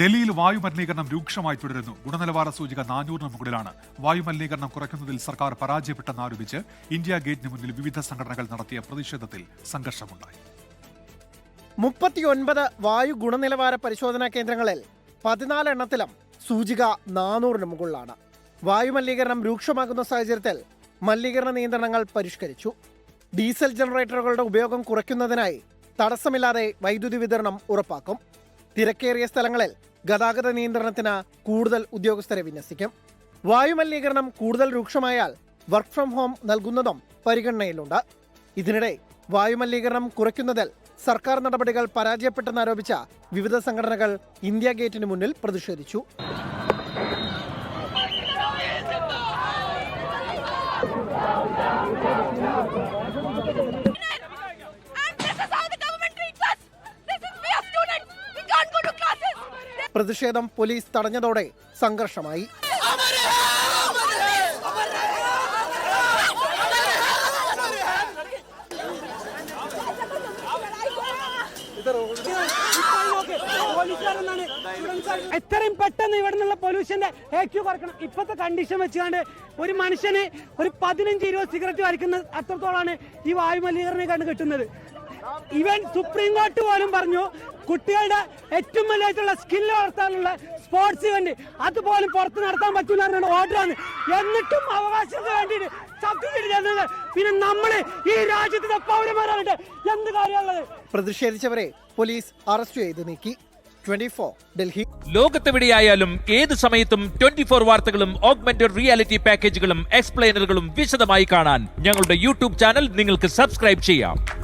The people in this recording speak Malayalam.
ഡൽഹിയിൽ വായു മലിനീകരണം രൂക്ഷമായി തുടരുന്നു. ഗുണനിലവാര സൂചിക നാനൂറിന് മുകളിലാണ്. വായു മലിനീകരണം കുറയ്ക്കുന്നതിൽ സർക്കാർ പരാജയപ്പെട്ടെന്നാരോപിച്ച് ഇന്ത്യ ഗേറ്റിന് മുന്നിൽ വിവിധ സംഘടനകൾ നടത്തിയ പ്രതിഷേധത്തിൽ സംഘർഷമുണ്ടായി. മുപ്പത്തിയൊൻപത് വായു ഗുണനിലവാര പരിശോധനാ കേന്ദ്രങ്ങളിൽ പതിനാലെണ്ണത്തിലും സൂചിക നാനൂറിന് മുകളിലാണ്. വായു മലിനീകരണം രൂക്ഷമാകുന്ന സാഹചര്യത്തിൽ മലിനീകരണ നിയന്ത്രണങ്ങൾ പരിഷ്കരിച്ചു. ഡീസൽ ജനറേറ്ററുകളുടെ ഉപയോഗം കുറയ്ക്കുന്നതിനായി തടസ്സമില്ലാതെ വൈദ്യുതി വിതരണം ഉറപ്പാക്കും. തിരക്കേറിയ സ്ഥലങ്ങളിൽ ഗതാഗത നിയന്ത്രണത്തിന് കൂടുതൽ ഉദ്യോഗസ്ഥരെ വിന്യസിക്കും. വായുമലിനീകരണം കൂടുതൽ രൂക്ഷമായാൽ വർക്ക് ഫ്രം ഹോം നൽകുന്നതും പരിഗണനയിലുണ്ട്. ഇതിനിടെ വായുമലിനീകരണം കുറയ്ക്കുന്നതിൽ സർക്കാർ നടപടികൾ പരാജയപ്പെട്ടെന്നാരോപിച്ച വിവിധ സംഘടനകൾ ഇന്ത്യ ഗേറ്റിന് മുന്നിൽ പ്രതിഷേധിച്ചു. പ്രതിഷേധം പോലീസ് തടഞ്ഞതോടെ സംഘർഷമായി. എത്രയും പെട്ടെന്ന് ഇവിടെ നിന്നുള്ള പൊല്യൂഷന്റെ ഏക്യു കുറക്കണം. ഇപ്പോഴത്തെ കണ്ടീഷൻ വെച്ചുകൊണ്ട് ഒരു മനുഷ്യന് ഒരു പതിനഞ്ച് ഇരുപത് സിഗരറ്റ് വലിക്കുന്ന അത്രത്തോളാണ് ഈ വായു മലിനീകരണം കണ്ട് കിട്ടുന്നത്. ഇവൻ സുപ്രീം കോർട്ട് പോലും പറഞ്ഞു കുട്ടികളുടെ ഏറ്റവും വലിയതായിട്ടുള്ള സ്കില്ല് വളർത്താനുള്ള സ്പോർട്സ് ഇവന്റ് അതുപോലും പുറത്ത് നടത്താൻ പറ്റില്ല എന്നാണ് ഓർഡറാണ് എന്നിട്ടും അവകാശത്തിന് വേണ്ടിയിട്ട് സബ്സിഡി പിന്നെ നമ്മൾ ഈ രാജ്യത്തിന്റെ പൗരന്മാരായിട്ട് എന്ത് കാര്യമുള്ളത് പ്രതിഷേധിച്ചവരെ പോലീസ് അറസ്റ്റ് ചെയ്ത് നീക്കി. ട്വന്റി ഡൽഹി. ലോകത്തെവിടെയായാലും ഏത് സമയത്തും ട്വന്റി ഫോർ വാർത്തകളും ഓഗ്മെന്റഡ് റിയാലിറ്റി പാക്കേജുകളും എക്സ്പ്ലെയിനറുകളും വിശദമായി കാണാൻ ഞങ്ങളുടെ യൂട്യൂബ് ചാനൽ നിങ്ങൾക്ക് സബ്സ്ക്രൈബ് ചെയ്യാം.